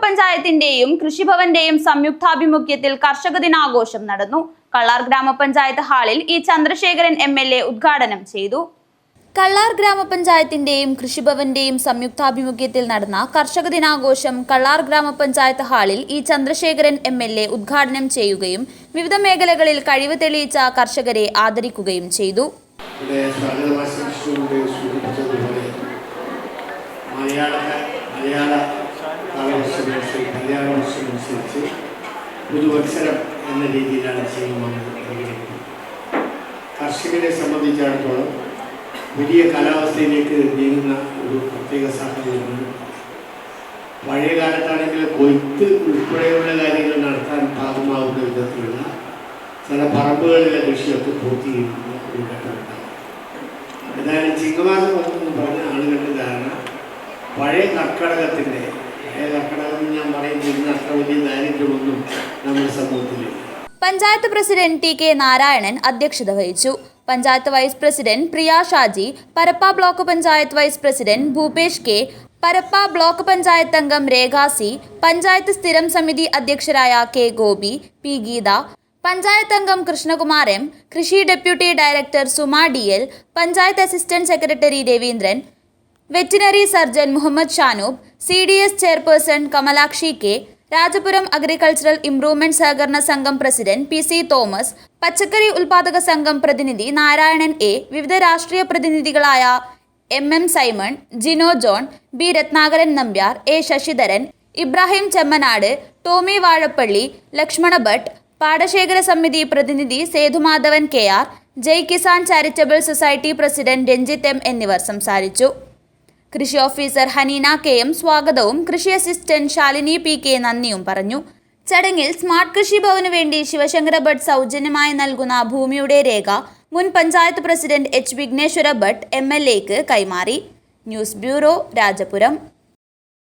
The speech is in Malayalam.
ഗ്രാമപഞ്ചായത്തിന്റെയും കൃഷിഭവന്റെയും സംയുക്താഭിമുഖ്യത്തിൽ കർഷക ദിനാഘോഷം നടന്നു. കള്ളാർ ഗ്രാമപഞ്ചായത്ത് ഹാളിൽ E Chandrasekharan M L A ഉദ്ഘാടനം ചെയ്തു. കള്ളാർ ഗ്രാമപഞ്ചായത്തിന്റെയും കൃഷിഭവന്റെയും സംയുക്താഭിമുഖ്യത്തിൽ നടന്ന കർഷക ദിനാഘോഷം കള്ളാർ ഗ്രാമപഞ്ചായത്ത് ഹാളിൽ E Chandrasekharan M L A ഉദ്ഘാടനം ചെയ്യുകയും വിവിധ മേഖലകളിൽ കഴിവ് തെളിയിച്ച കർഷകരെ ആദരിക്കുകയും ചെയ്തു. മലയാള കാലവർഷമനുസരിച്ച് മലയാള വർഷമനുസരിച്ച് പുതുവത്സരം എന്ന രീതിയിലാണ് ചെയ്യുന്നത് പരിഗണിക്കുന്നത് കർഷകരെ സംബന്ധിച്ചിടത്തോളം വലിയ കാലാവസ്ഥയിലേക്ക് നീങ്ങുന്ന ഒരു പ്രത്യേക സാഹചര്യമാണ്. പഴയ കാലത്താണെങ്കിൽ കൊയ്ത്ത് ഉൾപ്പെടെയുള്ള കാര്യങ്ങൾ നടത്താൻ പാകമാകുന്ന വിധത്തിലുള്ള ചില പറമ്പുകളിലെ കൃഷിയൊക്കെ പൂർത്തീകരിക്കുന്ന ഒരു ഘട്ടമുണ്ടാകും എന്നാലും ചിങ്ങമാസം എന്ന് പറഞ്ഞ ആളുകളുടെ ധാരണ പഴയ കർക്കടകത്തിന്റെ നമ്മുടെ panchayat president T K Narayanan അധ്യക്ഷത വഹിച്ചു. Panchayat vice president Priya Shaji Parappa block panchayat vice president Bhupesh K Parappa block panchayat അംഗം രേഖാസി പഞ്ചായത്ത് സ്ഥിരം സമിതി അധ്യക്ഷരായ കെ ഗോപി പി ഗീത പഞ്ചായത്ത് അംഗം കൃഷ്ണകുമാർ എം കൃഷി deputy director Suma D L panchayat assistant secretary Raveendran veterinary surgeon Muhammad Shanoob C D S chairperson Kamalakshi K Rajapuram agricultural improvement സഹകരണ സംഘം പ്രസിഡന്റ് പി സി തോമസ് പച്ചക്കറി ഉൽപാദക സംഘം പ്രതിനിധി നാരായണൻ എ വിവിധ രാഷ്ട്രീയ പ്രതിനിധികളായ M M Simon Jino John B Ratnakaran Nambiar A Sasidharan Ibrahim Chemmanad Tomy Vazhappally Lakshmana Bhat പാടശേഖര സമിതി പ്രതിനിധി Sethumadhavan K R Jai Kisan charitable society president Ranjith M എന്നിവർ സംസാരിച്ചു. കൃഷി ഓഫീസർ ഹനീന കെ എം സ്വാഗതവും കൃഷി അസിസ്റ്റന്റ് ശാലിനി പി കെ നന്ദിയും പറഞ്ഞു. ചടങ്ങിൽ സ്മാർട്ട് കൃഷി ഭവന് വേണ്ടി ശിവശങ്കര ഭട്ട് സൗജന്യമായി നൽകുന്ന ഭൂമിയുടെ രേഖ മുൻ panchayat president H Vighneshwara Bhat M L എക്ക് കൈമാറി. News bureau Rajapuram.